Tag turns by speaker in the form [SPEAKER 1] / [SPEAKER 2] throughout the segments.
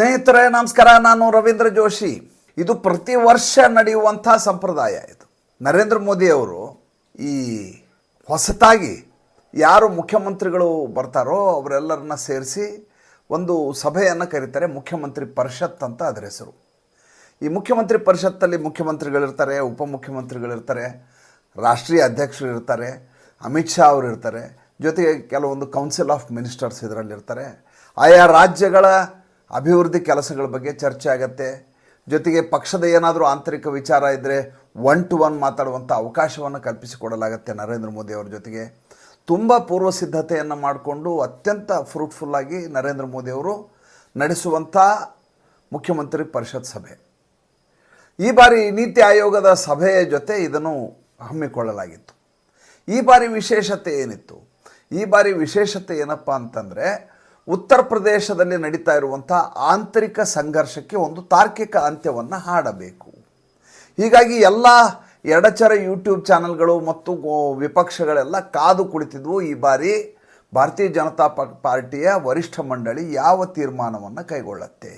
[SPEAKER 1] ಸ್ನೇಹಿತರೆ, ನಮಸ್ಕಾರ. ನಾನು ರವೀಂದ್ರ ಜೋಶಿ. ಇದು ಪ್ರತಿ ವರ್ಷ ನಡೆಯುವಂಥ ಸಂಪ್ರದಾಯ ಇದು. ನರೇಂದ್ರ ಮೋದಿ ಅವರು ಈ ಹೊಸತಾಗಿ ಯಾರು ಮುಖ್ಯಮಂತ್ರಿಗಳು ಬರ್ತಾರೋ ಅವರೆಲ್ಲರನ್ನ ಸೇರಿಸಿ ಒಂದು ಸಭೆಯನ್ನು ಕರೀತಾರೆ, ಮುಖ್ಯಮಂತ್ರಿ ಪರಿಷತ್ ಅಂತ ಅದರ ಹೆಸರು. ಈ ಮುಖ್ಯಮಂತ್ರಿ ಪರಿಷತ್ತಲ್ಲಿ ಮುಖ್ಯಮಂತ್ರಿಗಳಿರ್ತಾರೆ, ಉಪಮುಖ್ಯಮಂತ್ರಿಗಳಿರ್ತಾರೆ, ರಾಷ್ಟ್ರೀಯ ಅಧ್ಯಕ್ಷರು ಇರ್ತಾರೆ, ಅಮಿತ್ ಶಾ ಅವರು ಇರ್ತಾರೆ. ಜೊತೆಗೆ ಕೆಲವೊಂದು ಕೌನ್ಸಿಲ್ ಆಫ್ ಮಿನಿಸ್ಟರ್ಸ್ ಇದರಲ್ಲಿರ್ತಾರೆ. ಆಯಾ ರಾಜ್ಯಗಳ ಅಭಿವೃದ್ಧಿ ಕೆಲಸಗಳ ಬಗ್ಗೆ ಚರ್ಚೆ ಆಗತ್ತೆ. ಜೊತೆಗೆ ಪಕ್ಷದ ಏನಾದರೂ ಆಂತರಿಕ ವಿಚಾರ ಇದ್ದರೆ ಒನ್ ಟು ಒನ್ ಮಾತಾಡುವಂಥ ಅವಕಾಶವನ್ನು ಕಲ್ಪಿಸಿಕೊಡಲಾಗತ್ತೆ ನರೇಂದ್ರ ಮೋದಿ ಅವರ ಜೊತೆಗೆ. ತುಂಬ ಪೂರ್ವ ಸಿದ್ಧತೆಯನ್ನು ಮಾಡಿಕೊಂಡು ಅತ್ಯಂತ ಫ್ರೂಟ್ಫುಲ್ಲಾಗಿ ನರೇಂದ್ರ ಮೋದಿ ಅವರು ನಡೆಸುವಂಥ ಮುಖ್ಯಮಂತ್ರಿ ಪರಿಷತ್ ಸಭೆ. ಈ ಬಾರಿ ನೀತಿ ಆಯೋಗದ ಸಭೆಯ ಜೊತೆ ಇದನ್ನು ಹಮ್ಮಿಕೊಳ್ಳಲಾಗಿತ್ತು. ಈ ಬಾರಿ ವಿಶೇಷತೆ ಏನಿತ್ತು? ಈ ಬಾರಿ ವಿಶೇಷತೆ ಏನಪ್ಪ ಅಂತಂದರೆ ಉತ್ತರ ಪ್ರದೇಶದಲ್ಲಿ ನಡೀತಾ ಇರುವಂಥ ಆಂತರಿಕ ಸಂಘರ್ಷಕ್ಕೆ ಒಂದು ತಾರ್ಕಿಕ ಅಂತ್ಯವನ್ನು ಹಾಡಬೇಕು. ಹೀಗಾಗಿ ಎಲ್ಲ ಎಡಚರ ಯೂಟ್ಯೂಬ್ ಚಾನಲ್ಗಳು ಮತ್ತು ವಿಪಕ್ಷಗಳೆಲ್ಲ ಕಾದು ಕುಳಿತಿದ್ವು ಈ ಬಾರಿ. ಭಾರತೀಯ ಜನತಾ ಪಾರ್ಟಿಯ ವರಿಷ್ಠ ಮಂಡಳಿ ಯಾವ ತೀರ್ಮಾನವನ್ನು ಕೈಗೊಳ್ಳುತ್ತೆ?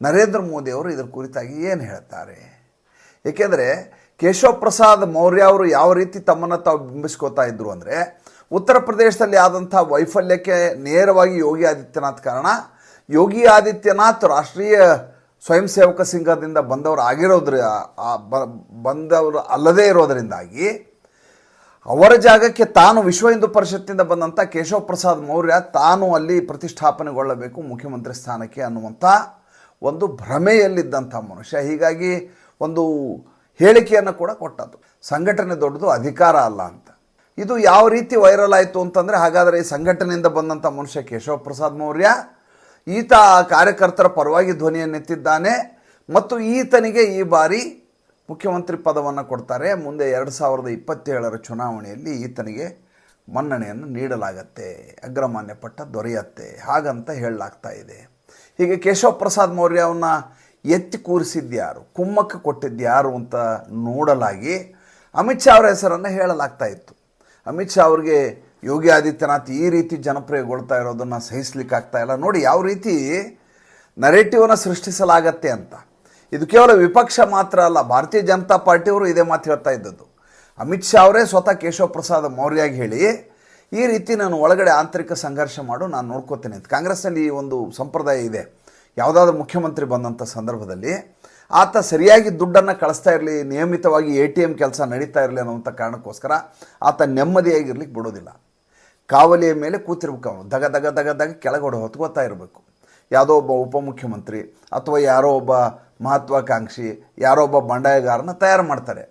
[SPEAKER 1] ನರೇಂದ್ರ ಮೋದಿ ಅವರು ಇದರ ಕುರಿತಾಗಿ ಏನು ಹೇಳ್ತಾರೆ? ಏಕೆಂದರೆ ಕೇಶವ ಪ್ರಸಾದ್ ಮೌರ್ಯ ಅವರು ಯಾವ ರೀತಿ ತಮ್ಮನ್ನು ತಾವು ಬಿಂಬಿಸ್ಕೋತಾ ಇದ್ದರು ಅಂದರೆ ಉತ್ತರ ಪ್ರದೇಶದಲ್ಲಿ ಆದಂಥ ವೈಫಲ್ಯಕ್ಕೆ ನೇರವಾಗಿ ಯೋಗಿ ಆದಿತ್ಯನಾಥ್ ಕಾರಣ. ಯೋಗಿ ಆದಿತ್ಯನಾಥ್ ರಾಷ್ಟ್ರೀಯ ಸ್ವಯಂ ಸೇವಕ ಸಂಘದಿಂದ ಬಂದವರು ಆಗಿರೋದ್ರ ಬಂದವರು ಅಲ್ಲದೇ ಇರೋದರಿಂದಾಗಿ ಅವರ ಜಾಗಕ್ಕೆ ತಾನು ವಿಶ್ವ ಹಿಂದೂ ಪರಿಷತ್ತಿಂದ ಬಂದಂಥ ಕೇಶವ ಪ್ರಸಾದ್ ಮೌರ್ಯ ತಾನು ಅಲ್ಲಿ ಪ್ರತಿಷ್ಠಾಪನೆಗೊಳ್ಳಬೇಕು ಮುಖ್ಯಮಂತ್ರಿ ಸ್ಥಾನಕ್ಕೆ ಅನ್ನುವಂಥ ಒಂದು ಭ್ರಮೆಯಲ್ಲಿದ್ದಂಥ ಮನುಷ್ಯ. ಹೀಗಾಗಿ ಒಂದು ಹೇಳಿಕೆಯನ್ನು ಕೂಡ ಕೊಟ್ಟದ್ದು. ಸಂಘಟನೆ ದೊಡ್ಡದು, ಅಧಿಕಾರ ಅಲ್ಲ ಅಂತ. ಇದು ಯಾವ ರೀತಿ ವೈರಲ್ ಆಯಿತು ಅಂತಂದರೆ ಹಾಗಾದರೆ ಈ ಸಂಘಟನೆಯಿಂದ ಬಂದಂಥ ಮನುಷ್ಯ ಕೇಶವ ಪ್ರಸಾದ್ ಮೌರ್ಯ, ಈತ ಕಾರ್ಯಕರ್ತರ ಪರವಾಗಿ ಧ್ವನಿಯನ್ನೆತ್ತಿದ್ದಾನೆ ಮತ್ತು ಈತನಿಗೆ ಈ ಬಾರಿ ಮುಖ್ಯಮಂತ್ರಿ ಪದವನ್ನು ಕೊಡ್ತಾರೆ. ಮುಂದೆ ಎರಡು ಸಾವಿರದ ಇಪ್ಪತ್ತೇಳರ ಚುನಾವಣೆಯಲ್ಲಿ ಈತನಿಗೆ ಮನ್ನಣೆಯನ್ನು ನೀಡಲಾಗತ್ತೆ, ಅಗ್ರಮಾನ್ಯ ಪಟ್ಟ ದೊರೆಯತ್ತೆ ಹಾಗಂತ ಹೇಳಲಾಗ್ತಾ ಇದೆ. ಹೀಗೆ ಕೇಶವ ಪ್ರಸಾದ್ ಮೌರ್ಯ ಅವನ್ನ ಎತ್ತಿ ಕೂರಿಸಿದ್ಯಾರು ಕುಮ್ಮಕ್ಕೆ ಕೊಟ್ಟಿದ್ದ್ಯಾರು ಅಂತ ನೋಡಲಾಗಿ ಅಮಿತ್ ಶಾ ಅವರ ಹೆಸರನ್ನು ಹೇಳಲಾಗ್ತಾ ಇತ್ತು. ಅಮಿತ್ ಶಾ ಅವ್ರಿಗೆ ಯೋಗಿ ಆದಿತ್ಯನಾಥ್ ಈ ರೀತಿ ಜನಪ್ರಿಯಗೊಳ್ತಾ ಇರೋದನ್ನು ಸಹಿಸ್ಲಿಕ್ಕೆ ಆಗ್ತಾ ಇಲ್ಲ. ನೋಡಿ, ಯಾವ ರೀತಿ ನರೇಟಿವನ್ನು ಸೃಷ್ಟಿಸಲಾಗತ್ತೆ ಅಂತ. ಇದು ಕೇವಲ ವಿಪಕ್ಷ ಮಾತ್ರ ಅಲ್ಲ, ಭಾರತೀಯ ಜನತಾ ಪಾರ್ಟಿಯವರು ಇದೇ ಮಾತು ಹೇಳ್ತಾ ಇದ್ದದ್ದು. ಅಮಿತ್ ಶಾ ಅವರೇ ಸ್ವತಃ ಕೇಶವ ಪ್ರಸಾದ್ ಮೌರ್ಯಾಗಿ ಹೇಳಿ, ಈ ರೀತಿ ನಾನು ಒಳಗಡೆ ಆಂತರಿಕ ಸಂಘರ್ಷ ಮಾಡು, ನಾನು ನೋಡ್ಕೋತೇನೆ ಅಂತ. ಕಾಂಗ್ರೆಸ್ನಲ್ಲಿ ಈ ಒಂದು ಸಂಪ್ರದಾಯ ಇದೆ. ಯಾವುದಾದ್ರೂ ಮುಖ್ಯಮಂತ್ರಿ ಬಂದಂಥ ಸಂದರ್ಭದಲ್ಲಿ ಆತ ಸರಿಯಾಗಿ ದುಡ್ಡನ್ನು ಕಳಿಸ್ತಾ ಇರಲಿ, ನಿಯಮಿತವಾಗಿ ಎ ಟಿ ಎಂ ಕೆಲಸ ನಡೀತಾ ಇರಲಿ ಅನ್ನೋಂಥ ಕಾರಣಕ್ಕೋಸ್ಕರ ಆತ ನೆಮ್ಮದಿಯಾಗಿರ್ಲಿಕ್ಕೆ ಬಿಡೋದಿಲ್ಲ. ಕಾವಲಿಯ ಮೇಲೆ ಕೂತಿರ್ಬೇಕು ಅವನು. ದಗ ದಗ ದಗ ದಗ ಕೆಳಗಡೆ ಹೊತ್ಕೋತಾ ಇರಬೇಕು. ಯಾವುದೋ ಒಬ್ಬ ಉಪಮುಖ್ಯಮಂತ್ರಿ ಅಥವಾ ಯಾರೋ ಒಬ್ಬ ಮಹತ್ವಾಕಾಂಕ್ಷಿ, ಯಾರೋ ಒಬ್ಬ ಬಂಡಾಯಗಾರನ ತಯಾರು ಮಾಡ್ತಾರೆ.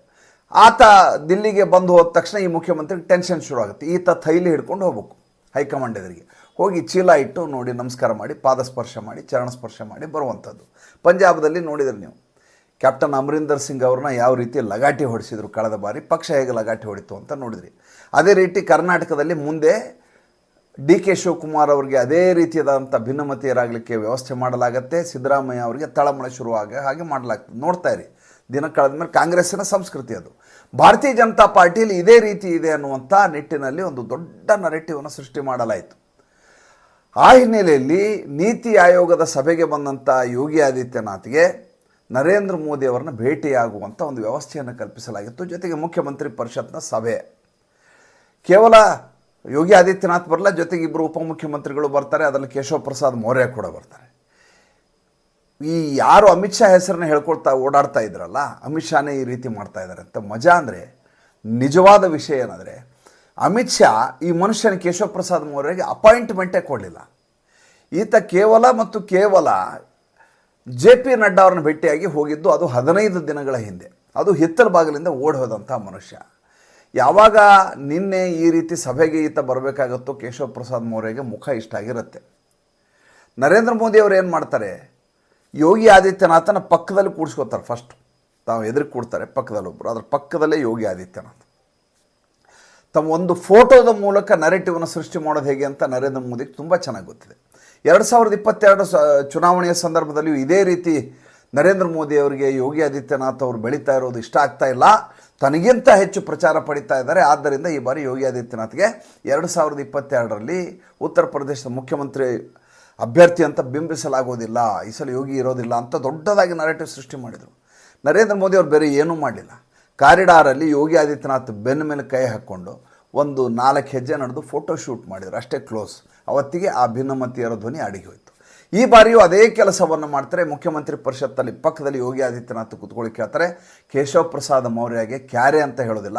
[SPEAKER 1] ಆತ ದಿಲ್ಲಿಗೆ ಬಂದು ಹೋದ ತಕ್ಷಣ ಈ ಮುಖ್ಯಮಂತ್ರಿಗೆ ಟೆನ್ಷನ್ ಶುರು ಆಗುತ್ತೆ ಈತ ಥೈಲಿ ಹಿಡ್ಕೊಂಡು ಹೋಗ್ಬೇಕು ಹೈಕಮಾಂಡ್ ಎದುರಿಗೆ. ಹೋಗಿ ಚೀಲ ಇಟ್ಟು ನೋಡಿ, ನಮಸ್ಕಾರ ಮಾಡಿ, ಪಾದಸ್ಪರ್ಶ ಮಾಡಿ, ಚರಣ ಸ್ಪರ್ಶ ಮಾಡಿ ಬರುವಂಥದ್ದು. ಪಂಜಾಬದಲ್ಲಿ ನೋಡಿದ್ರೆ ನೀವು. ಕ್ಯಾಪ್ಟನ್ ಅಮರಿಂದರ್ ಸಿಂಗ್ ಅವ್ರನ್ನ ಯಾವ ರೀತಿ ಲಗಾಟಿ ಹೊಡಿಸಿದ್ರು ಕಳೆದ ಬಾರಿ, ಪಕ್ಷ ಹೇಗೆ ಲಗಾಟಿ ಹೊಡಿತು ಅಂತ ನೋಡಿದ್ರಿ. ಅದೇ ರೀತಿ ಕರ್ನಾಟಕದಲ್ಲಿ ಮುಂದೆ ಡಿ ಕೆ ಶಿವಕುಮಾರ್ ಅವರಿಗೆ ಅದೇ ರೀತಿಯಾದಂಥ ಭಿನ್ನಮತೀಯರಾಗಲಿಕ್ಕೆ ವ್ಯವಸ್ಥೆ ಮಾಡಲಾಗತ್ತೆ. ಸಿದ್ದರಾಮಯ್ಯ ಅವರಿಗೆ ತಳಮಳ ಶುರುವಾಗ ಹಾಗೆ ಮಾಡಲಾಗ್ತದೆ. ನೋಡ್ತಾ ಇರಿ. ದಿನ ಕಳೆದ ಮೇಲೆ ಕಾಂಗ್ರೆಸ್ಸಿನ ಸಂಸ್ಕೃತಿ ಅದು. ಭಾರತೀಯ ಜನತಾ ಪಾರ್ಟಿಯಲ್ಲಿ ಇದೇ ರೀತಿ ಇದೆ ಅನ್ನುವಂಥ ನಿಟ್ಟಿನಲ್ಲಿ ಒಂದು ದೊಡ್ಡ ನರೇಟಿವನ್ನು ಸೃಷ್ಟಿ ಮಾಡಲಾಯಿತು. ಆ ಹಿನ್ನೆಲೆಯಲ್ಲಿ ನೀತಿ ಆಯೋಗದ ಸಭೆಗೆ ಬಂದಂಥ ಯೋಗಿ ಆದಿತ್ಯನಾಥ್ಗೆ ನರೇಂದ್ರ ಮೋದಿ ಅವರನ್ನ ಭೇಟಿಯಾಗುವಂಥ ಒಂದು ವ್ಯವಸ್ಥೆಯನ್ನು ಕಲ್ಪಿಸಲಾಗಿತ್ತು. ಜೊತೆಗೆ ಮುಖ್ಯಮಂತ್ರಿ ಪರಿಷತ್ನ ಸಭೆ. ಕೇವಲ ಯೋಗಿ ಆದಿತ್ಯನಾಥ್ ಬರಲ್ಲ ಜೊತೆಗೆ ಇಬ್ಬರು ಉಪಮುಖ್ಯಮಂತ್ರಿಗಳು ಬರ್ತಾರೆ. ಅದರಲ್ಲಿ ಕೇಶವ ಪ್ರಸಾದ್ ಮೌರ್ಯ ಕೂಡ ಬರ್ತಾರೆ. ಈ ಯಾರು ಅಮಿತ್ ಶಾ ಹೆಸರನ್ನ ಹೇಳ್ಕೊಳ್ತಾ ಓಡಾಡ್ತಾ ಇದ್ರಲ್ಲ, ಅಮಿತ್ ಶಾನೇ ಈ ರೀತಿ ಮಾಡ್ತಾ ಇದ್ದಾರೆ ಅಂತ ಮಜಾ ಅಂದರೆ ನಿಜವಾದ ವಿಷಯ ಏನಂದರೆ, ಅಮಿತ್ ಶಾ ಈ ಮನುಷ್ಯನ ಕೇಶವ ಪ್ರಸಾದ್ ಮೌರ್ಯಗೆ ಅಪಾಯಿಂಟ್ಮೆಂಟೇ ಕೊಡಲಿಲ್ಲ. ಈತ ಕೇವಲ ಮತ್ತು ಕೇವಲ ಜೆ ಪಿ ನಡ್ಡಾ ಅವ್ರನ್ನ ಭೇಟಿಯಾಗಿ ಹೋಗಿದ್ದು ಅದು ಹದಿನೈದು ದಿನಗಳ ಹಿಂದೆ. ಅದು ಹಿತ್ತಲ ಬಾಗಿಲಿಂದ ಓಡಿ ಮನುಷ್ಯ. ಯಾವಾಗ ನಿನ್ನೆ ಈ ರೀತಿ ಸಭೆಗೆ ಈತ ಬರಬೇಕಾಗತ್ತೋ ಕೇಶವ ಪ್ರಸಾದ್ ಮೌರ್ಯಗೆ ಮುಖ ಇಷ್ಟ ಆಗಿರುತ್ತೆ. ನರೇಂದ್ರ ಮೋದಿ ಅವರು ಏನು ಮಾಡ್ತಾರೆ? ಯೋಗಿ ಆದಿತ್ಯನಾಥನ ಪಕ್ಕದಲ್ಲಿ ಕೂಡಿಸ್ಕೋತಾರೆ ಫಸ್ಟ್ ತಾವು ಎದುರು ಕೂಡ್ತಾರೆ ಪಕ್ಕದಲ್ಲಿ ಒಬ್ಬರು ಅದ್ರ ಪಕ್ಕದಲ್ಲೇ ಯೋಗಿ ಆದಿತ್ಯನಾಥ್. ತಮ್ಮ ಒಂದು ಫೋಟೋದ ಮೂಲಕ ನರೇಟಿವನ್ನು ಸೃಷ್ಟಿ ಮಾಡೋದು ಹೇಗೆ ಅಂತ ನರೇಂದ್ರ ಮೋದಿಗೆ ತುಂಬ ಚೆನ್ನಾಗಿ ಗೊತ್ತಿದೆ. ಎರಡು ಸಾವಿರದ ಇಪ್ಪತ್ತೆರಡು ಚುನಾವಣೆಯ ಸಂದರ್ಭದಲ್ಲಿಯೂ ಇದೇ ರೀತಿ ನರೇಂದ್ರ ಮೋದಿ ಅವರಿಗೆ ಯೋಗಿ ಆದಿತ್ಯನಾಥ್ ಅವರು ಬೆಳೀತಾ ಇರೋದು ಇಷ್ಟ ಆಗ್ತಾ ಇಲ್ಲ. ತನಗಿಂತ ಹೆಚ್ಚು ಪ್ರಚಾರ ಪಡಿತಾ ಇದ್ದಾರೆ. ಆದ್ದರಿಂದ ಈ ಬಾರಿ ಯೋಗಿ ಆದಿತ್ಯನಾಥ್ಗೆ ಎರಡು ಸಾವಿರದ ಇಪ್ಪತ್ತೆರಡರಲ್ಲಿ ಉತ್ತರ ಪ್ರದೇಶದ ಮುಖ್ಯಮಂತ್ರಿ ಅಭ್ಯರ್ಥಿ ಅಂತ ಬಿಂಬಿಸಲಾಗೋದಿಲ್ಲ. ಈ ಸಲ ಯೋಗಿ ಇರೋದಿಲ್ಲ ಅಂತ ದೊಡ್ಡದಾಗಿ ನರೇಟಿವ್ ಸೃಷ್ಟಿ ಮಾಡಿದರು. ನರೇಂದ್ರ ಮೋದಿ ಅವರು ಬೇರೆ ಏನೂ ಮಾಡಲಿಲ್ಲ. ಕಾರಿಡಾರಲ್ಲಿ ಯೋಗಿ ಆದಿತ್ಯನಾಥ್ ಬೆನ್ನ ಮೇಲೆ ಕೈ ಹಾಕ್ಕೊಂಡು ಒಂದು ನಾಲ್ಕು ಹೆಜ್ಜೆ ನಡೆದು ಫೋಟೋ ಶೂಟ್ ಮಾಡಿದರು. ಅಷ್ಟೇ ಕ್ಲೋಸ್ ಅವತ್ತಿಗೆ ಆ ಭಿನ್ನಮತಿಯರ ಧ್ವನಿ ಅಡಿಗೆ ಹೋಯಿತು. ಈ ಬಾರಿಯೂ ಅದೇ ಕೆಲಸವನ್ನು ಮಾಡ್ತಾರೆ. ಮುಖ್ಯಮಂತ್ರಿ ಪರಿಷತ್ತಲ್ಲಿ ಪಕ್ಕದಲ್ಲಿ ಯೋಗಿ ಆದಿತ್ಯನಾಥ್ ಕೂತ್ಕೊಳ್ಳಿ ಕೇಳ್ತಾರೆ. ಕೇಶವ ಪ್ರಸಾದ್ ಮೌರ್ಯಗೆ ಕ್ಯಾರೆ ಅಂತ ಹೇಳೋದಿಲ್ಲ.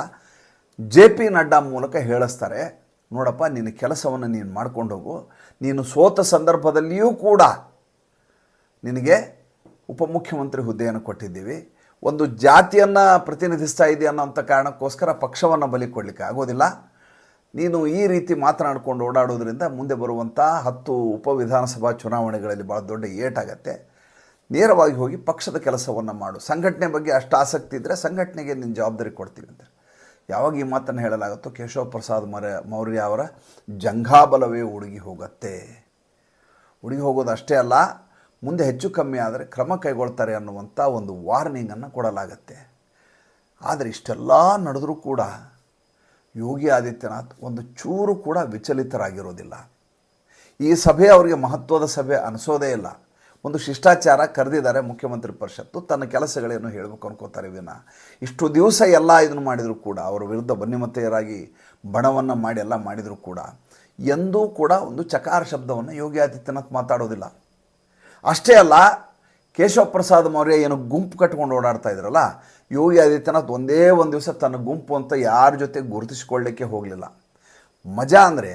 [SPEAKER 1] ಜೆ ಪಿ ನಡ್ಡಾ ಮೂಲಕ ಹೇಳಿಸ್ತಾರೆ. ನೋಡಪ್ಪ, ನಿನ್ನ ಕೆಲಸವನ್ನು ನೀನು ಮಾಡ್ಕೊಂಡು ಹೋಗು. ನೀನು ಸೋತ ಸಂದರ್ಭದಲ್ಲಿಯೂ ಕೂಡ ನಿನಗೆ ಉಪಮುಖ್ಯಮಂತ್ರಿ ಹುದ್ದೆಯನ್ನು ಕೊಟ್ಟಿದ್ದೀವಿ. ಒಂದು ಜಾತಿಯನ್ನು ಪ್ರತಿನಿಧಿಸ್ತಾ ಇದೆಯಾ ಅನ್ನೋಂಥ ಕಾರಣಕ್ಕೋಸ್ಕರ ಪಕ್ಷವನ್ನು ಬಲಿ ಕೊಡಲಿಕ್ಕೆ ಆಗೋದಿಲ್ಲ. ನೀನು ಈ ರೀತಿ ಮಾತನಾಡಿಕೊಂಡು ಓಡಾಡೋದ್ರಿಂದ ಮುಂದೆ ಬರುವಂಥ ಹತ್ತು ಉಪವಿಧಾನಸಭಾ ಚುನಾವಣೆಗಳಲ್ಲಿ ಭಾಳ ದೊಡ್ಡ ಏಟಾಗತ್ತೆ ನೇರವಾಗಿ ಹೋಗಿ ಪಕ್ಷದ ಕೆಲಸವನ್ನು ಮಾಡು. ಸಂಘಟನೆ ಬಗ್ಗೆ ಅಷ್ಟು ಆಸಕ್ತಿ ಇದ್ದರೆ ಸಂಘಟನೆಗೆ ನಿನ್ನ ಜವಾಬ್ದಾರಿ ಕೊಡ್ತೀವಿ ಅಂತ. ಯಾವಾಗ ಈ ಮಾತನ್ನು ಹೇಳಲಾಗುತ್ತೋ ಕೇಶವ ಪ್ರಸಾದ್ ಮರ, ಮೌರ್ಯ ಅವರ ಜಂಘಾಬಲವೇ ಉಡುಗಿ ಹೋಗತ್ತೆ. ಉಡುಗಿ ಹೋಗೋದು ಅಷ್ಟೇ ಅಲ್ಲ ಮುಂದೆ ಹೆಚ್ಚು ಕಮ್ಮಿ ಆದರೆ ಕ್ರಮ ಕೈಗೊಳ್ತಾರೆ ಅನ್ನುವಂಥ ಒಂದು ವಾರ್ನಿಂಗನ್ನು ಕೊಡಲಾಗತ್ತೆ. ಆದರೆ ಇಷ್ಟೆಲ್ಲ ನಡೆದರೂ ಕೂಡ ಯೋಗಿ ಆದಿತ್ಯನಾಥ್ ಒಂದು ಚೂರು ಕೂಡ ವಿಚಲಿತರಾಗಿರೋದಿಲ್ಲ. ಈ ಸಭೆ ಅವರಿಗೆ ಮಹತ್ವದ ಸಭೆ ಅನಿಸೋದೇ ಇಲ್ಲ. ಒಂದು ಶಿಷ್ಟಾಚಾರ ಕರೆದಿದ್ದಾರೆ ಮುಖ್ಯಮಂತ್ರಿ ಪರಿಷತ್ತು, ತನ್ನ ಕೆಲಸಗಳೇನು ಹೇಳಬೇಕು ಅನ್ಕೋತಾರೆ ವಿನ. ಇಷ್ಟು ದಿವಸ ಎಲ್ಲ ಇದನ್ನು ಮಾಡಿದರೂ ಕೂಡ, ಅವರ ವಿರುದ್ಧ ಬನ್ನಿಮತೆಯರಾಗಿ ಬಣವನ್ನು ಮಾಡಿ ಎಲ್ಲ ಮಾಡಿದರೂ ಕೂಡ, ಎಂದೂ ಕೂಡ ಒಂದು ಚಕಾರ ಶಬ್ದವನ್ನು ಯೋಗಿ ಆದಿತ್ಯನಾಥ್ ಮಾತಾಡೋದಿಲ್ಲ. ಅಷ್ಟೇ ಅಲ್ಲ, ಕೇಶವ ಪ್ರಸಾದ್ ಮೌರ್ಯ ಏನು ಗುಂಪು ಕಟ್ಕೊಂಡು ಓಡಾಡ್ತಾ ಇದ್ರಲ್ಲ, ಯೋಗಿ ಆದಿತ್ಯನಾಥ್ ಒಂದೇ ಒಂದು ದಿವಸ ತನ್ನ ಗುಂಪು ಅಂತ ಯಾರ ಜೊತೆ ಗುರುತಿಸ್ಕೊಳ್ಳಿಕ್ಕೆ ಹೋಗಲಿಲ್ಲ. ಮಜಾ ಅಂದರೆ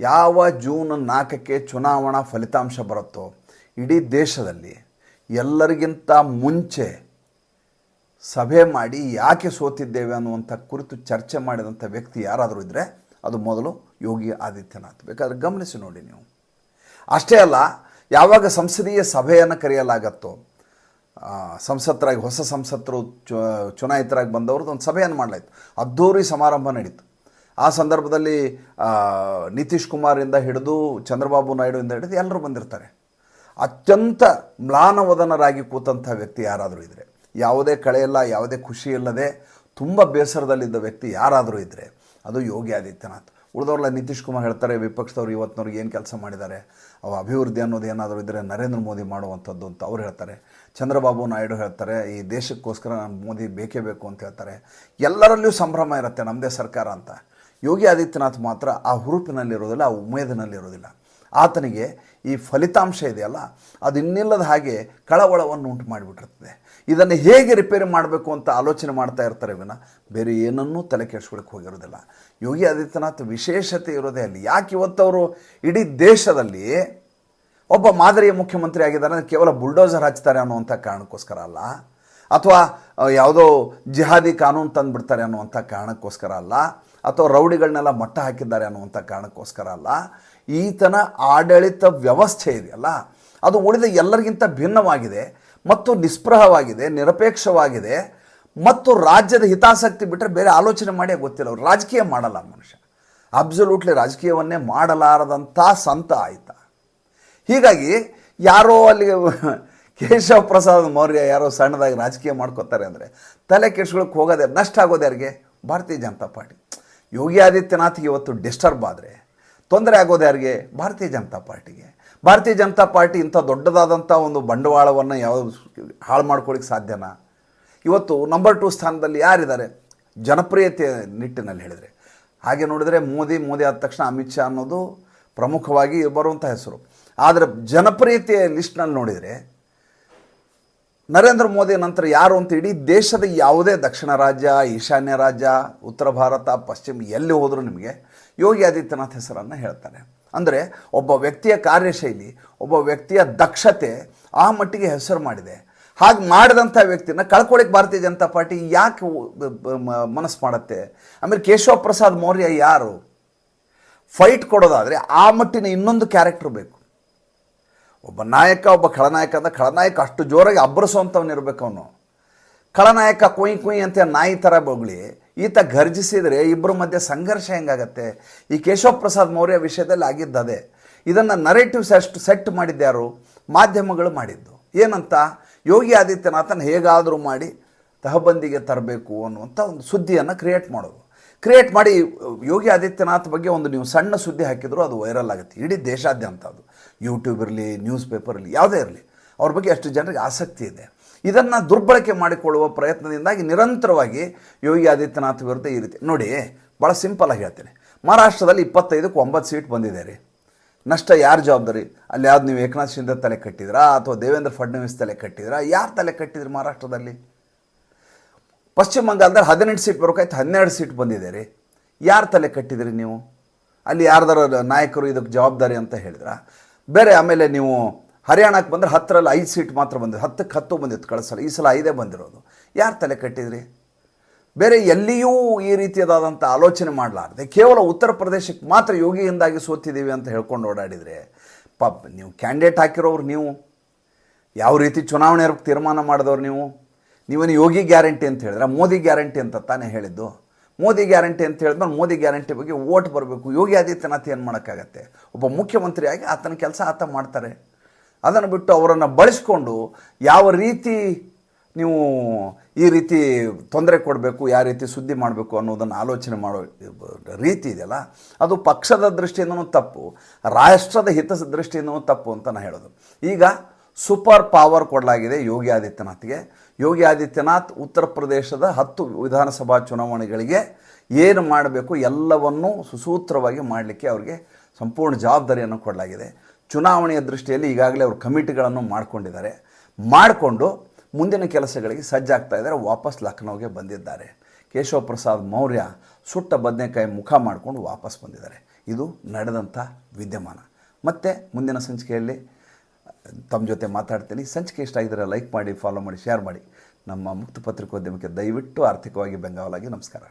[SPEAKER 1] ಯಾವ ಜೂನ್ ನಾಲ್ಕಕ್ಕೆ ಚುನಾವಣಾ ಫಲಿತಾಂಶ ಬರುತ್ತೋ, ಇಡೀ ದೇಶದಲ್ಲಿ ಎಲ್ಲರಿಗಿಂತ ಮುಂಚೆ ಸಭೆ ಮಾಡಿ ಯಾಕೆ ಸೋತಿದ್ದೇವೆ ಅನ್ನುವಂಥ ಕುರಿತು ಚರ್ಚೆ ಮಾಡಿದಂಥ ವ್ಯಕ್ತಿ ಯಾರಾದರೂ ಇದ್ದರೆ ಅದು ಮೊದಲು ಯೋಗಿ ಆದಿತ್ಯನಾಥ್. ಬೇಕಾದ್ರೆ ಗಮನಿಸಿ ನೋಡಿ ನೀವು. ಅಷ್ಟೇ ಅಲ್ಲ ಯಾವಾಗ ಸಂಸದೀಯ ಸಭೆಯನ್ನು ಕರೆಯಲಾಗತ್ತೋ ಸಂಸತ್ತರಾಗಿ, ಹೊಸ ಸಂಸತ್ತರು ಚು, ಚುನಾಯಿತರಾಗಿ ಬಂದವ್ರದ್ದು ಒಂದು ಸಭೆಯನ್ನು ಮಾಡಲಾಯಿತು. ಅದ್ಧೂರಿ ಸಮಾರಂಭ ನಡೀತು. ಆ ಸಂದರ್ಭದಲ್ಲಿ ನಿತೀಶ್ ಕುಮಾರಿಂದ ಹಿಡಿದು ಚಂದ್ರಬಾಬು ನಾಯ್ಡುವಿಂದ ಹಿಡಿದು ಎಲ್ಲರೂ ಬಂದಿರ್ತಾರೆ. ಅತ್ಯಂತ ಮ್ಲಾನವದನರಾಗಿ ಕೂತಂಥ ವ್ಯಕ್ತಿ ಯಾರಾದರೂ ಇದ್ದರೆ ಯಾವುದೇ ಕಳೆಯಲ್ಲ, ಯಾವುದೇ ಖುಷಿ ಇಲ್ಲದೆ ತುಂಬ ಬೇಸರದಲ್ಲಿದ್ದ ವ್ಯಕ್ತಿ ಯಾರಾದರೂ ಇದ್ದರೆ ಅದು ಯೋಗಿ ಆದಿತ್ಯನಾಥ್. ಉಳಿದವ್ರಲ್ಲ ನಿತೀಶ್ ಕುಮಾರ್ ಹೇಳ್ತಾರೆ, ವಿಪಕ್ಷದವ್ರು ಇವತ್ತಿನವ್ರಿಗೆ ಏನು ಕೆಲಸ ಮಾಡಿದ್ದಾರೆ, ಅವ ಅಭಿವೃದ್ಧಿ ಅನ್ನೋದು ಏನಾದರೂ ಇದ್ದರೆ ನರೇಂದ್ರ ಮೋದಿ ಮಾಡುವಂಥದ್ದು ಅಂತ ಅವ್ರು ಹೇಳ್ತಾರೆ. ಚಂದ್ರಬಾಬು ನಾಯ್ಡು ಹೇಳ್ತಾರೆ, ಈ ದೇಶಕ್ಕೋಸ್ಕರ ನಾನು ಮೋದಿ ಬೇಕೇ ಬೇಕು ಅಂತ ಹೇಳ್ತಾರೆ. ಎಲ್ಲರಲ್ಲಿಯೂ ಸಂಭ್ರಮ ಇರುತ್ತೆ ನಮ್ಮದೇ ಸರ್ಕಾರ ಅಂತ. ಯೋಗಿ ಆದಿತ್ಯನಾಥ್ ಮಾತ್ರ ಆ ಹುರುಪಿನಲ್ಲಿರೋದಿಲ್ಲ, ಆ ಉಮೇದಿನಲ್ಲಿರೋದಿಲ್ಲ. ಆತನಿಗೆ ಈ ಫಲಿತಾಂಶ ಇದೆಯಲ್ಲ ಅದು ಇನ್ನಿಲ್ಲದ ಹಾಗೆ ಕಳವಳವನ್ನು ಉಂಟು ಮಾಡಿಬಿಟ್ಟಿರ್ತದೆ ಇದನ್ನು ಹೇಗೆ ರಿಪೇರಿ ಮಾಡಬೇಕು ಅಂತ ಆಲೋಚನೆ ಮಾಡ್ತಾ ಇರ್ತಾರೆ ವಿನ ಬೇರೆ ಏನನ್ನೂ ತಲೆ ಕೆಡಿಸ್ಕೊಳಕ್ಕೆ ಹೋಗಿರೋದಿಲ್ಲ. ಯೋಗಿ ಆದಿತ್ಯನಾಥ್ ವಿಶೇಷತೆ ಇರೋದೇ ಅಲ್ಲಿ. ಯಾಕೆ ಇವತ್ತವರು ಇಡೀ ದೇಶದಲ್ಲಿ ಒಬ್ಬ ಮಾದರಿಯ ಮುಖ್ಯಮಂತ್ರಿ ಆಗಿದ್ದಾರೆ ಅಂದ್ರೆ ಕೇವಲ ಬುಲ್ಡೋಸರ್ ಹಚ್ತಾರೆ ಅನ್ನುವಂಥ ಕಾರಣಕ್ಕೋಸ್ಕರ ಅಲ್ಲ? ಅಥವಾ ಯಾವುದೋ ಜಿಹಾದಿ ಕಾನೂನು ತಂದುಬಿಡ್ತಾರೆ ಅನ್ನುವಂಥ ಕಾರಣಕ್ಕೋಸ್ಕರ ಅಲ್ಲ? ಅಥವಾ ರೌಡಿಗಳನ್ನೆಲ್ಲ ಮಟ್ಟ ಹಾಕಿದ್ದಾರೆ ಅನ್ನುವಂಥ ಕಾರಣಕ್ಕೋಸ್ಕರ ಅಲ್ಲ? ಈತನ ಆಡಳಿತ ವ್ಯವಸ್ಥೆ ಇದೆಯಲ್ಲ ಅದು ಉಳಿದ ಎಲ್ಲರಿಗಿಂತ ಭಿನ್ನವಾಗಿದೆ ಮತ್ತು ನಿಸ್ಪೃಹವಾಗಿದೆ, ನಿರಪೇಕ್ಷವಾಗಿದೆ ಮತ್ತು ರಾಜ್ಯದ ಹಿತಾಸಕ್ತಿ ಬಿಟ್ಟರೆ ಬೇರೆ ಆಲೋಚನೆ ಮಾಡಿ ಗೊತ್ತಿಲ್ಲ. ಅವರು ರಾಜಕೀಯ ಮಾಡಲ್ಲ ಮನುಷ್ಯ. ಅಬ್ಸಲ್ಯೂಟ್ಲಿ ರಾಜಕೀಯವನ್ನೇ ಮಾಡಲಾರದಂಥ ಸಂತ ಆಯಿತಾ. ಹೀಗಾಗಿ ಯಾರೋ ಅಲ್ಲಿ ಕೇಶವ ಪ್ರಸಾದ್ ಮೌರ್ಯ ಯಾರೋ ಸಣ್ಣದಾಗಿ ರಾಜಕೀಯ ಮಾಡ್ಕೋತಾರೆ ಅಂದರೆ ತಲೆ ಕೆಡ್ಸ್ಕೊಳಕ್ಕೆ ಹೋಗೋದೇ, ನಷ್ಟ ಆಗೋದೆ ಯಾರಿಗೆ? ಭಾರತೀಯ ಜನತಾ ಪಾರ್ಟಿ. ಯೋಗಿ ಆದಿತ್ಯನಾಥ್ಗೆ ಇವತ್ತು ಡಿಸ್ಟರ್ಬ್ ಆದರೆ ತೊಂದರೆ ಆಗೋದು ಯಾರಿಗೆ? ಭಾರತೀಯ ಜನತಾ ಪಾರ್ಟಿಗೆ. ಭಾರತೀಯ ಜನತಾ ಪಾರ್ಟಿ ಇಂಥ ದೊಡ್ಡದಾದಂಥ ಒಂದು ಬಂಡವಾಳವನ್ನು ಯಾವ ಹಾಳು ಮಾಡ್ಕೊಳ್ಳಿಕ್ಕೆ ಸಾಧ್ಯನಾ? ಇವತ್ತು ನಂಬರ್ ಟು ಸ್ಥಾನದಲ್ಲಿ ಯಾರಿದ್ದಾರೆ? ಜನಪ್ರಿಯತೆ ನಿಟ್ಟಿನಲ್ಲಿ ಹೇಳಿದರೆ. ಹಾಗೆ ನೋಡಿದರೆ ಮೋದಿ ಮೋದಿ ಆದ ತಕ್ಷಣ ಅಮಿತ್ ಶಾ ಅನ್ನೋದು ಪ್ರಮುಖವಾಗಿ ಬರುವಂಥ ಹೆಸರು. ಆದರೆ ಜನಪ್ರಿಯತೆಯ ಲಿಸ್ಟ್ನಲ್ಲಿ ನೋಡಿದರೆ ನರೇಂದ್ರ ಮೋದಿ ನಂತರ ಯಾರು ಅಂತ ಇಡೀ ದೇಶದ ಯಾವುದೇ ದಕ್ಷಿಣ ರಾಜ್ಯ, ಈಶಾನ್ಯ ರಾಜ್ಯ, ಉತ್ತರ ಭಾರತ, ಪಶ್ಚಿಮ ಎಲ್ಲಿ ಹೋದರೂ ನಿಮಗೆ ಯೋಗಿ ಆದಿತ್ಯನಾಥ್ ಹೆಸರನ್ನು ಹೇಳ್ತಾರೆ. ಅಂದರೆ ಒಬ್ಬ ವ್ಯಕ್ತಿಯ ಕಾರ್ಯಶೈಲಿ, ಒಬ್ಬ ವ್ಯಕ್ತಿಯ ದಕ್ಷತೆ ಆ ಮಟ್ಟಿಗೆ ಹೆಸರು ಮಾಡಿದೆ. ಹಾಗೆ ಮಾಡಿದಂಥ ವ್ಯಕ್ತಿನ ಕಳ್ಕೊಳ್ಳಿಕ್ಕೆ ಭಾರತೀಯ ಜನತಾ ಪಾರ್ಟಿ ಯಾಕೆ ಮನಸ್ಸು ಮಾಡುತ್ತೆ? ಆಮೇಲೆ ಕೇಶವ ಪ್ರಸಾದ್ ಮೌರ್ಯ ಯಾರು? ಫೈಟ್ ಕೊಡೋದಾದರೆ ಆ ಮಟ್ಟಿನ ಇನ್ನೊಂದು ಕ್ಯಾರೆಕ್ಟರ್ ಬೇಕು. ಒಬ್ಬ ನಾಯಕ, ಒಬ್ಬ ಖಳನಾಯಕ ಅಂತ ಖಳನಾಯಕ ಅಷ್ಟು ಜೋರಾಗಿ ಅಬ್ಬರಿಸುವಂಥವ್ನು ಇರಬೇಕು ಅವನು. ಖಳನಾಯಕ ಕುಯ್ ಕುಯ್ ಅಂತ ನಾಯಿ ಥರ ಬೊಗಳಿ ಈತ ಗರ್ಜಿಸಿದರೆ ಇಬ್ಬರ ಮಧ್ಯೆ ಸಂಘರ್ಷ ಹೆಂಗಾಗತ್ತೆ? ಈ ಕೇಶವ ಪ್ರಸಾದ್ ಮೌರ್ಯ ವಿಷಯದಲ್ಲಿ ಆಗಿದ್ದದೆ. ಇದನ್ನು ನರೇಟಿವ್ಸ್ ಅಷ್ಟು ಸೆಟ್ ಮಾಡಿದ್ದ್ಯಾರು ಮಾಧ್ಯಮಗಳು ಮಾಡಿದ್ದು. ಏನಂತ? ಯೋಗಿ ಆದಿತ್ಯನಾಥನ ಹೇಗಾದರೂ ಮಾಡಿ ತಹಬಂದಿಗೆ ತರಬೇಕು ಅನ್ನುವಂಥ ಒಂದು ಸುದ್ದಿಯನ್ನು ಕ್ರಿಯೇಟ್ ಮಾಡೋದು. ಕ್ರಿಯೇಟ್ ಮಾಡಿ ಯೋಗಿ ಆದಿತ್ಯನಾಥ್ ಬಗ್ಗೆ ಒಂದು ನೀವು ಸಣ್ಣ ಸುದ್ದಿ ಹಾಕಿದ್ರು ಅದು ವೈರಲ್ ಆಗುತ್ತೆ. ಇಡೀ ದೇಶಾದ್ಯಂತ ಅದು. ಯೂಟ್ಯೂಬ್ ಇರಲಿ ನ್ಯೂಸ್ ಪೇಪರ್ ಇರಲಿ, ಯಾವುದೇ ಇರಲಿ. ಅವ್ರ ಬಗ್ಗೆ ಅಷ್ಟು ಜನರಿಗೆ ಆಸಕ್ತಿ ಇದೆ. ಇದನ್ನು ದುರ್ಬಳಕೆ ಮಾಡಿಕೊಳ್ಳುವ ಪ್ರಯತ್ನದಿಂದಾಗಿ ನಿರಂತರವಾಗಿ ಯೋಗಿ ಆದಿತ್ಯನಾಥ್ ವಿರುದ್ಧ ಈ ರೀತಿ ನೋಡಿ ಭಾಳ ಸಿಂಪಲಾಗಿ ಹೇಳ್ತೀನಿ. ಮಹಾರಾಷ್ಟ್ರದಲ್ಲಿ ಇಪ್ಪತ್ತೈದಕ್ಕೆ ಒಂಬತ್ತು ಸೀಟ್ ಬಂದಿದೆ ರೀ. ನಷ್ಟ ಯಾರು ಜವಾಬ್ದಾರಿ? ಅಲ್ಲಿ ಯಾವ್ದು ನೀವು ಏಕನಾಥ್ ಶಿಂದೆ ತಲೆ ಕಟ್ಟಿದ್ರಾ ಅಥವಾ ದೇವೇಂದ್ರ ಫಡ್ನವೀಸ್ ತಲೆ ಕಟ್ಟಿದ್ರಾ? ಯಾರು ತಲೆ ಕಟ್ಟಿದ್ರಿ ಮಹಾರಾಷ್ಟ್ರದಲ್ಲಿ? ಪಶ್ಚಿಮ ಬಂಗಾಳದಲ್ಲಿ ಹದಿನೆಂಟು ಸೀಟ್ ಬರೋಕಾಯ್ತು, ಹನ್ನೆರಡು ಸೀಟ್ ಬಂದಿದೆ ರೀ. ಯಾರು ತಲೆ ಕಟ್ಟಿದ್ರಿ ನೀವು? ಅಲ್ಲಿ ಯಾರ್ದಾರ ನಾಯಕರು ಇದಕ್ಕೆ ಜವಾಬ್ದಾರಿ ಅಂತ ಹೇಳಿದ್ರ? ಬೇರೆ ಆಮೇಲೆ ನೀವು ಹರಿಯಾಣಕ್ಕೆ ಬಂದರೆ ಹತ್ತರಲ್ಲಿ ಐದು ಸೀಟ್ ಮಾತ್ರ ಬಂದಿದೆ. ಹತ್ತಕ್ಕೆ ಹತ್ತು ಬಂದಿತ್ತು ಕಳಿಸಲ್ಲ ಈ ಸಲ ಐದೇ ಬಂದಿರೋದು. ಯಾರು ತಲೆ ಕಟ್ಟಿದ್ರಿ? ಬೇರೆ ಎಲ್ಲಿಯೂ ಈ ರೀತಿಯಾದಂಥ ಆಲೋಚನೆ ಮಾಡಲಾರ್ದೆ. ಕೇವಲ ಉತ್ತರ ಪ್ರದೇಶಕ್ಕೆ ಮಾತ್ರ ಯೋಗಿಯಿಂದಾಗಿ ಸೋತಿದ್ದೀವಿ ಅಂತ ಹೇಳ್ಕೊಂಡು ಓಡಾಡಿದರೆ, ಪಾಪ ನೀವು ಕ್ಯಾಂಡಿಡೇಟ್ ಹಾಕಿರೋರು ನೀವು. ಯಾವ ರೀತಿ ಚುನಾವಣೆ ತೀರ್ಮಾನ ಮಾಡಿದವ್ರು ನೀವು? ನೀವೇನು ಯೋಗಿ ಗ್ಯಾರಂಟಿ ಅಂತ ಹೇಳಿದ್ರೆ? ಮೋದಿ ಗ್ಯಾರಂಟಿ ಅಂತ ತಾನೇ ಹೇಳಿದ್ದು. ಮೋದಿ ಗ್ಯಾರಂಟಿ ಅಂತ ಹೇಳಿದ್ಮೇಲೆ ಮೋದಿ ಗ್ಯಾರಂಟಿ ಬಗ್ಗೆ ಓಟ್ ಬರಬೇಕು. ಯೋಗಿ ಆದಿತ್ಯನಾಥ್ ಏನು ಮಾಡೋಕ್ಕಾಗತ್ತೆ? ಒಬ್ಬ ಮುಖ್ಯಮಂತ್ರಿಯಾಗಿ ಆತನ ಕೆಲಸ ಆತ ಮಾಡ್ತಾರೆ. ಅದನ್ನು ಬಿಟ್ಟು ಅವರನ್ನು ಬಳಸ್ಕೊಂಡು ಯಾವ ರೀತಿ ನೀವು ಈ ರೀತಿ ತೊಂದರೆ ಕೊಡಬೇಕು, ಯಾವ ರೀತಿ ಸುದ್ದಿ ಮಾಡಬೇಕು ಅನ್ನೋದನ್ನು ಆಲೋಚನೆ ಮಾಡೋ ರೀತಿ ಇದೆಯಲ್ಲ, ಅದು ಪಕ್ಷದ ದೃಷ್ಟಿಯಿಂದನೂ ತಪ್ಪು, ರಾಷ್ಟ್ರದ ಹಿತ ದೃಷ್ಟಿಯಿಂದನೂ ತಪ್ಪು ಅಂತ ನಾನು ಹೇಳೋದು. ಈಗ ಸೂಪರ್ ಪವರ್ ಕೊಡಲಾಗಿದೆ ಯೋಗಿ ಆದಿತ್ಯನಾಥ್ಗೆ. ಯೋಗಿ ಆದಿತ್ಯನಾಥ್ ಉತ್ತರ ಪ್ರದೇಶದ ಹತ್ತು ವಿಧಾನಸಭಾ ಚುನಾವಣೆಗಳಿಗೆ ಏನು ಮಾಡಬೇಕು ಎಲ್ಲವನ್ನೂ ಸುಸೂತ್ರವಾಗಿ ಮಾಡಲಿಕ್ಕೆ ಅವರಿಗೆ ಸಂಪೂರ್ಣ ಜವಾಬ್ದಾರಿಯನ್ನು ಕೊಡಲಾಗಿದೆ. ಚುನಾವಣೆಯ ದೃಷ್ಟಿಯಲ್ಲಿ ಈಗಾಗಲೇ ಅವರು ಕಮಿಟಿಗಳನ್ನು ಮಾಡಿಕೊಂಡಿದ್ದಾರೆ. ಮಾಡಿಕೊಂಡು ಮುಂದಿನ ಕೆಲಸಗಳಿಗೆ ಸಜ್ಜಾಗ್ತಾ ಇದ್ದಾರೆ, ವಾಪಸ್ ಲಖನೌಗೆ ಬಂದಿದ್ದಾರೆ. ಕೇಶವ ಪ್ರಸಾದ್ ಮೌರ್ಯ ಸುಟ್ಟ ಬದನೆಕಾಯಿ ಮುಖ ಮಾಡಿಕೊಂಡು ವಾಪಸ್ ಬಂದಿದ್ದಾರೆ. ಇದು ನಡೆದಂಥ ವಿದ್ಯಮಾನ. ಮತ್ತು ಮುಂದಿನ ಸಂಚಿಕೆಯಲ್ಲಿ ತಮ್ಮ ಜೊತೆ ಮಾತಾಡ್ತೀನಿ. ಸಂಚಿಕೆ ಇಷ್ಟ ಆಗಿದ್ದರೆ ಲೈಕ್ ಮಾಡಿ, ಫಾಲೋ ಮಾಡಿ, ಶೇರ್ ಮಾಡಿ. ನಮ್ಮ ಮುಕ್ತ ಪತ್ರಿಕೋದ್ಯಮಕ್ಕೆ ದಯವಿಟ್ಟು ಆರ್ಥಿಕವಾಗಿ ಬೆಂಗಾವಲಾಗಿ ನಮಸ್ಕಾರ.